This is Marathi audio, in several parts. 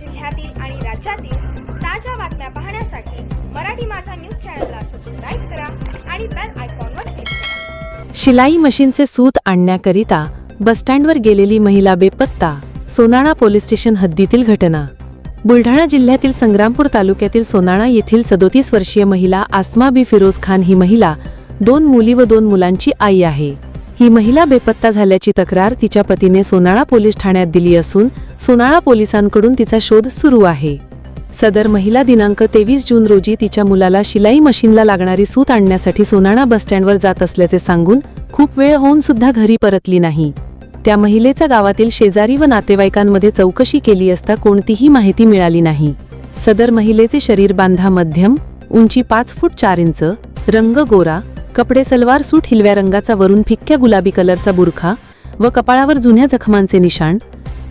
जिल्ह्यातील आणि राज्यातील ताज्या बातम्या पाहण्यासाठी मराठी माझा न्यूज चॅनलला सबस्क्राईब करा आणि बेल आयकॉनवर क्लिक करा. शिलाई मशीनचे सूत आणण्याकरिता बसस्टँडवर गेलेली महिला बेपत्ता सोनाळा पोलीस स्टेशन हद्दीतील घटना. बुलढाणा जिल्ह्यातील संग्रामपूर तालुक्यातील सोनाळा येथील सदोतीस वर्षीय महिला आसमा बी फिरोज खान ही महिला दोन मुली व दोन मुलांची आई आहे. ही महिला बेपत्ता झाल्याची तक्रार तिच्या पतीने सोनाळा पोलीस ठाण्यात दिली असून सोनाळा पोलिसांकडून तिचा शोध सुरू आहे. सदर महिला दिनांक तेवीस जून रोजी तिच्या मुलाला शिलाई मशीनला लागणारी सूत आणण्यासाठी सोनाळा बसस्टँडवर जात असल्याचे सांगून खूप वेळ होऊन सुद्धा घरी परतली नाही. त्या महिलेचा गावातील शेजारी व नातेवाईकांमध्ये चौकशी केली असता कोणतीही माहिती मिळाली नाही. सदर महिलेचे शरीर बांधा मध्यम उंची पाच फूट चार इंच रंग गोरा कपडे सलवार सूट हिरव्या रंगाचा वरून फिक्क्या गुलाबी कलरचा बुरखा व कपाळावर जुन्या जखमांचे निशाण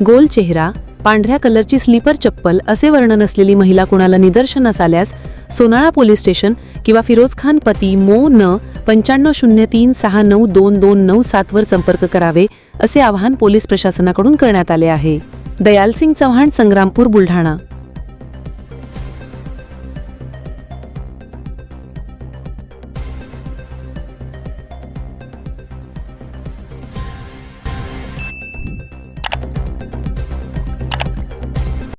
गोल चेहरा पांढऱ्या कलरची स्लीपर चप्पल असे वर्णन असलेली महिला कुणाला निदर्शनास आल्यास सोनाळा पोलीस स्टेशन किंवा फिरोज खान पती मो न पंच्याण्णव शून्य तीन सहा नऊ दोन दोन नऊ सातवर संपर्क करावे असे आवाहन पोलीस प्रशासनाकडून करण्यात आले आहे. दयालसिंग चव्हाण संग्रामपूर बुलढाणा.